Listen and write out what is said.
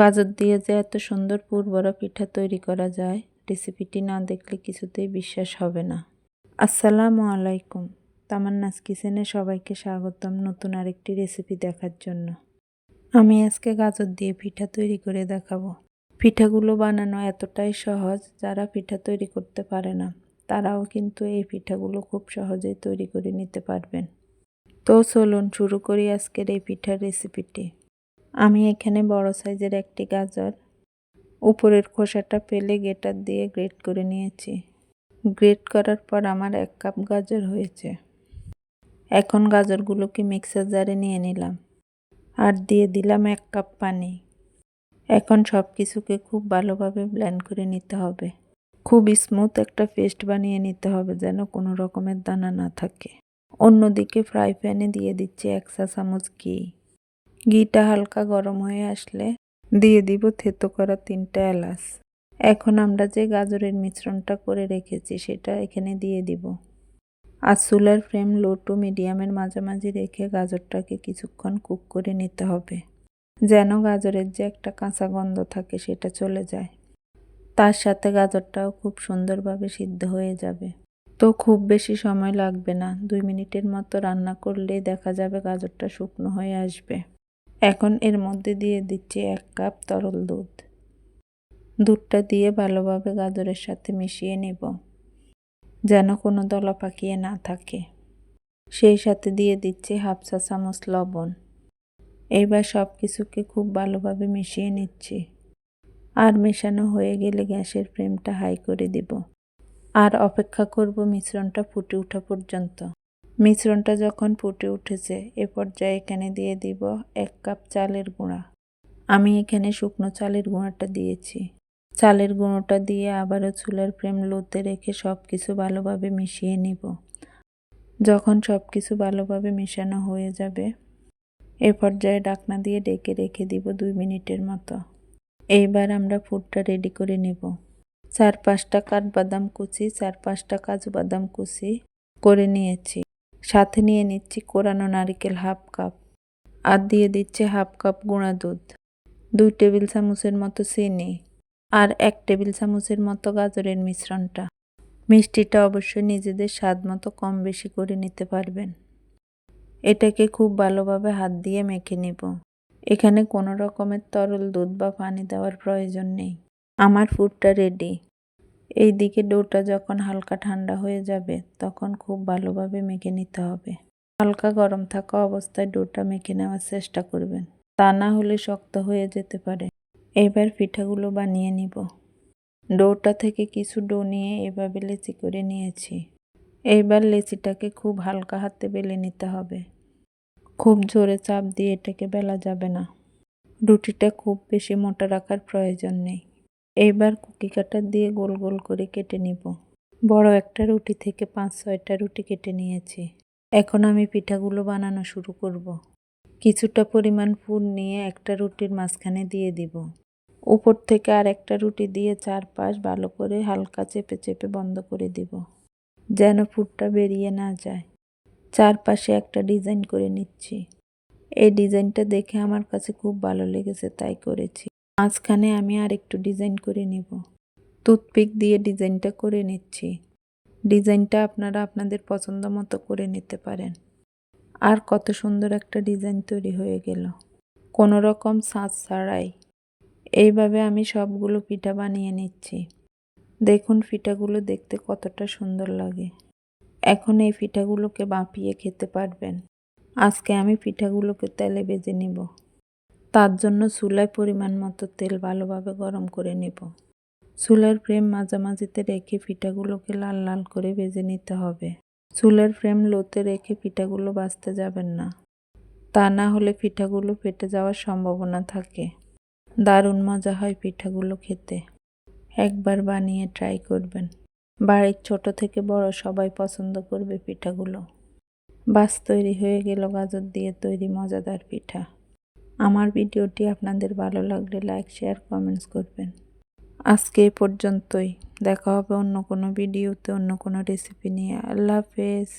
গাজর দিয়ে যে এত সুন্দর পুরবড়া পিঠা তৈরি করা যায়, রেসিপিটি না দেখলে কিছুতেই বিশ্বাস হবে না। আসসালামু আলাইকুম। তামান্নাস কিচেনে সবাইকে স্বাগতম নতুন আরেকটি রেসিপি দেখার জন্য। আমি আজকে গাজর দিয়ে পিঠা তৈরি করে দেখাবো। পিঠাগুলো বানানো এতটাই সহজ, যারা পিঠা তৈরি করতে পারে না, তারাও কিন্তু এই পিঠাগুলো খুব সহজেই তৈরি করে নিতে পারবেন। তো চলুন শুরু করি আজকের এই পিঠার রেসিপিটি। আমি এখানে বড় সাইজের একটি গাজর উপরের খোসাটা পেলে গেটার দিয়ে গ্রেট করে নিয়েছি। গ্রেট করার পর আমার এক কাপ গাজর হয়েছে। এখন গাজরগুলোকে মিক্সার জারে নিয়ে নিলাম আর দিয়ে দিলাম এক কাপ পানি। এখন সব কিছুকে খুব ভালোভাবে ব্লেন্ড করে নিতে হবে। খুব স্মুথ একটা পেস্ট বানিয়ে নিতে হবে যেন কোনো রকমের দানা না থাকে। অন্যদিকে ফ্রাই প্যানে দিয়ে দিচ্ছি এক চা চামচ ঘি। ঘিটা হালকা গরম হয়ে আসলে দিয়ে দিব থেতো করা তিনটা এলাচ। এখন আমরা যে গাজরের মিশ্রণটা করে রেখেছি সেটা এখানে দিয়ে দিব। আর চুলার ফ্লেম লো টু মিডিয়ামের মাঝামাঝি রেখে গাজরটাকে কিছুক্ষণ কুক করে নিতে হবে, যেন গাজরের যে একটা কাঁচা গন্ধ থাকে সেটা চলে যায়। তার সাথে গাজরটাও খুব সুন্দরভাবে সিদ্ধ হয়ে যাবে। তো খুব বেশি সময় লাগবে না, দুই মিনিটের মতো রান্না করলেই দেখা যাবে গাজরটা শুকনো হয়ে আসবে। এখন এর মধ্যে দিয়ে দিচ্ছি এক কাপ তরল দুধ। দুধটা দিয়ে ভালোভাবে গাজরের সাথে মিশিয়ে নেব, যেন কোনো দলা পাকিয়ে না থাকে। সেই সাথে দিয়ে দিচ্ছি হাফ চা চামচ লবণ। এইবার সব কিছুকে খুব ভালোভাবে মিশিয়ে নিচ্ছি। আর মেশানো হয়ে গেলে গ্যাসের ফ্লেমটা হাই করে দেব। আর অপেক্ষা করব মিশ্রণটা ফুটে ওঠা পর্যন্ত। মিশ্রণটা যখন ফুটে উঠেছে, এ পর্যায়ে এখানে দিয়ে দিব এক কাপ চালের গুঁড়া। আমি এখানে শুকনো চালের গুঁড়াটা দিয়েছি। চালের গুঁড়োটা দিয়ে আবারও চুলার ফ্লেম লোতে রেখে সব কিছু ভালোভাবে মিশিয়ে নিব। যখন সব কিছু ভালোভাবে মেশানো হয়ে যাবে, এ পর্যায়ে ডাকনা দিয়ে ডেকে রেখে দিব দুই মিনিটের মতো। এইবার আমরা ফুডটা রেডি করে নেব। চার পাঁচটা কাঠবাদাম কুচি, চার পাঁচটা কাজু বাদাম কুচি করে নিয়েছি। সাথে নিয়ে নিচ্ছি কোরানো নারিকেল হাফ কাপ আর দিয়ে দিচ্ছে হাফ কাপ গুঁড়া দুধ। দুই টেবিল চামচের মতো চিনি আর এক টেবিল চামচের মতো গাজরের মিশ্রণটা। মিষ্টিটা অবশ্যই নিজেদের স্বাদ মতো কম বেশি করে নিতে পারবেন। এটাকে খুব ভালোভাবে হাত দিয়ে মেখে নেব। এখানে কোনো রকমের তরল দুধ বা পানি দেওয়ার প্রয়োজন নেই। আমার ফুডটা রেডি। এই দিকে ডোটা যখন হালকা ঠান্ডা হয়ে যাবে, তখন খুব ভালোভাবে মেখে নিতে হবে। হালকা গরম থাকা অবস্থায় ডোটা মেখে নেওয়ার চেষ্টা করবেন। তা না হলে শক্ত হয়ে যেতে পারে। এবার পিঠাগুলো বানিয়ে নিব। ডোটা থেকে কিছু ডো নিয়ে এভাবে লেচি করে নিয়েছি। এইবার লেচিটাকে খুব হালকা হাতে বেলে নিতে হবে। খুব জোরে চাপ দিয়ে এটাকে বেলা যাবে না। রুটিটা খুব বেশি মোটা রাখার প্রয়োজন নেই। এইবার কুকি কাটার দিয়ে গোল গোল করে কেটে নিব। বড় একটা রুটি থেকে পাঁচ, ছয়টা রুটি কেটে নিয়েছি। এখন আমি পিঠাগুলো বানানো শুরু করব। কিছুটা পরিমাণ ফুল নিয়ে একটা রুটির মাঝখানে দিয়ে দিব। উপর থেকে আর একটা রুটি দিয়ে চারপাশ ভালো করে হালকা চেপে চেপে বন্ধ করে দিব, যেন ফুটটা বেরিয়ে না যায়। চারপাশে একটা ডিজাইন করে নিচ্ছি। এই ডিজাইনটা দেখে আমার কাছে খুব ভালো লেগেছে, তাই করেছি। মাঝখানে আমি আর একটু ডিজাইন করে নেব। টুথপিক দিয়ে ডিজাইনটা করে নিচ্ছি। ডিজাইনটা আপনারা আপনাদের পছন্দ মতো করে নিতে পারেন। আর কত সুন্দর একটা ডিজাইন তৈরি হয়ে গেল। কোনো রকম সাজ ছাড়াই। এইভাবে আমি সবগুলো পিঠা বানিয়ে নিচ্ছি। দেখুন পিঠাগুলো দেখতে কতটা সুন্দর লাগে। এখন এই পিঠাগুলোকে বাঁপিয়ে খেতে পারবেন। আজকে আমি পিঠাগুলোকে তেলে বেজে নিব। তার জন্য চুলায় পরিমাণ মতো তেল ভালোভাবে গরম করে নেব। চুলার ফ্রেম মাঝামাঝিতে রেখে পিঠাগুলোকে লাল লাল করে ভেজে নিতে হবে। চুলার ফ্রেম লোতে রেখে পিঠাগুলো বাঁচতে যাবেন না। তা না হলে পিঠাগুলো ফেটে যাওয়ার সম্ভাবনা থাকে। দারুণ মজা হয় পিঠাগুলো খেতে। একবার বানিয়ে ট্রাই করবেন। বাড়ির ছোট থেকে বড় সবাই পছন্দ করবে পিঠাগুলো বাস তৈরি হয়ে গেল গাজর দিয়ে তৈরি মজাদার পিঠা। আমার ভিডিওটি আপনাদের ভালো লাগলে লাইক, শেয়ার, কমেন্টস করবেন। আজকে এ পর্যন্তই। দেখা হবে অন্য কোনো ভিডিওতে, অন্য কোনো রেসিপি নিয়ে। আল্লাহ হাফেজ।